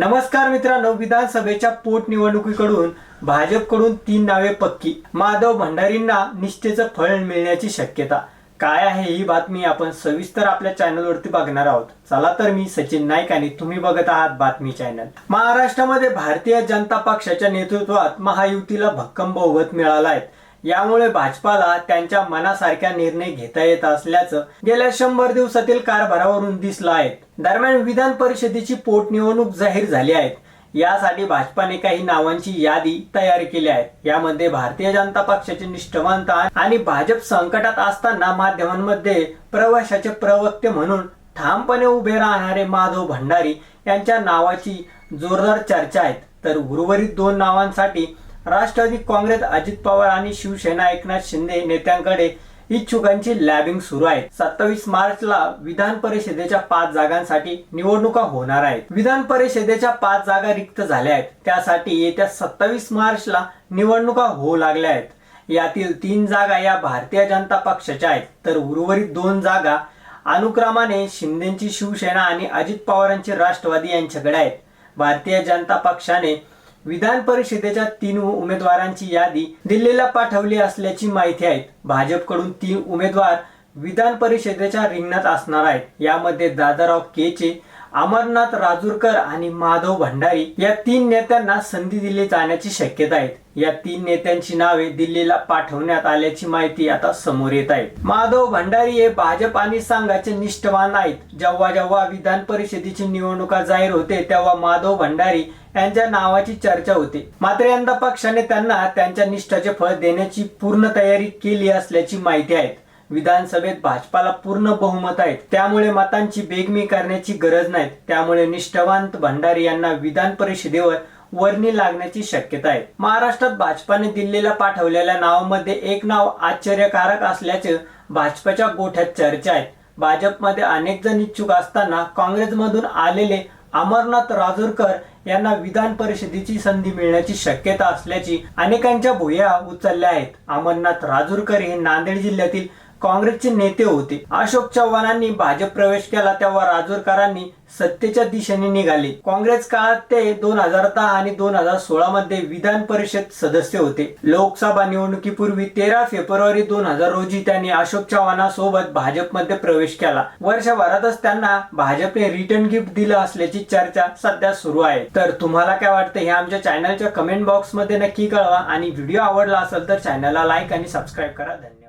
नमस्कार मित्रांनो विधानसभेच्या पोटनिवडणुकीकडून भाजपकडून तीन नावे पक्की. माधव भंडारींना निष्ठेचं फळ मिळण्याची शक्यता. काय आहे ही बातमी आपण सविस्तर आपल्या चॅनलवरती बघणार आहोत. चला तर मी सचिन नाईक आणि तुम्ही बघत आहात बातमी चॅनल. महाराष्ट्रामध्ये भारतीय जनता पक्षाच्या नेतृत्वात महायुतीला भक्कम बहुमत मिळाला आहे. यामुळे भाजपाला त्यांच्या मनासारख्या निर्णय घेता येत असल्याचं गेल्या शंभर दिवसातील कारभारावरून दिसलं आहे. दरम्यान विधान परिषदेची पोटनिवडणूक जाहीर झाली आहे. यासाठी भाजपाने काही नावांची यादी तयार केली आहे. यामध्ये भारतीय जनता पक्षाचे निष्ठवंत आणि भाजप संकटात असताना माध्यमांमध्ये प्रवाशाचे प्रवक्ते म्हणून ठामपणे उभे राहणारे माधव भंडारी यांच्या नावाची जोरदार चर्चा आहे तर उर्वरित दोन नावांसाठी राष्ट्रवादी काँग्रेस अजित पवार आणि शिवसेना एकनाथ शिंदे नेत्यांकडे इच्छुकांची लॅबिंग सुरू आहे. सत्तावीस मार्चला विधान परिषदेच्या पाच जागांसाठी निवडणुका होणार आहेत. विधान परिषदेच्या पाच जागा रिक्त झाल्या आहेत. त्यासाठी येत्या सत्तावीस मार्चला निवडणुका होऊ लागल्या आहेत. यातील तीन जागा या भारतीय जनता पक्षाच्या आहेत. तर उर्वरित दोन जागा अनुक्रमाने शिंदेची शिवसेना आणि अजित पवारांची राष्ट्रवादी यांच्याकडे आहेत. भारतीय जनता पक्षाने विधान परिषदेच्या तीन उमेदवारांची यादी दिल्लीला पाठवली असल्याची माहिती आहे. भाजपकडून तीन उमेदवार विधान परिषदेच्या रिंगणात असणार आहेत. यामध्ये दादाराव केचे अमरनाथ राजूरकर आणि माधव भंडारी या तीन नेत्यांना संधी दिली जाण्याची शक्यता आहे. या तीन नेत्यांची नावे दिल्लीला पाठवण्यात आल्याची माहिती आता समोर येत आहे. माधव भंडारी हे भाजप आणि संघाचे निष्ठवान आहेत. जेव्हा जेव्हा विधान परिषदेची निवडणुका जाहीर होते तेव्हा माधव भंडारी यांच्या नावाची चर्चा होते. मात्र यंदा पक्षाने त्यांना त्यांच्या निष्ठाचे फळ देण्याची पूर्ण तयारी केली असल्याची माहिती आहे. विधानसभेत भाजपाला पूर्ण बहुमत आहे. त्यामुळे मतांची बेगमी करण्याची गरज नाही. त्यामुळे निष्ठावंत भंडारी यांना विधान परिषदेवर वर्णी लागण्याची शक्यता आहे. महाराष्ट्रात भाजपाने दिल्लीला पाठवलेल्या नावामध्ये एक नाव आश्चर्यकारक असल्याचे भाजपच्या गोठ्यात चर्चा आहे. भाजपमध्ये अनेक जण इच्छुक असताना काँग्रेसमधून आलेले अमरनाथ राजूरकर यांना विधान परिषदेची संधी मिळण्याची शक्यता असल्याची अनेकांच्या भुया उचलल्या आहेत. अमरनाथ राजूरकर हे नांदेड जिल्ह्यातील काँग्रेसचे नेते होते. अशोक चव्हाणांनी भाजप प्रवेश केला तेव्हा राजूरकरांनी सत्तेच्या दिशेने निघाले. काँग्रेस काळात ते दोन हजार दहा आणि दोन हजार सोळा मध्ये विधान परिषद सदस्य होते. लोकसभा निवडणुकीपूर्वी तेरा फेब्रुवारी दोन हजार रोजी त्यांनी अशोक चव्हाणासोबत भाजपमध्ये प्रवेश केला. वर्षभरातच त्यांना भाजपने रिटर्न गिफ्ट दिलं असल्याची चर्चा सध्या सुरू आहे. तर तुम्हाला काय वाटतं हे आमच्या चॅनलच्या कमेंट बॉक्समध्ये नक्की कळवा आणि व्हिडिओ आवडला असेल तर चॅनलला लाईक आणि सबस्क्राईब करा. धन्यवाद.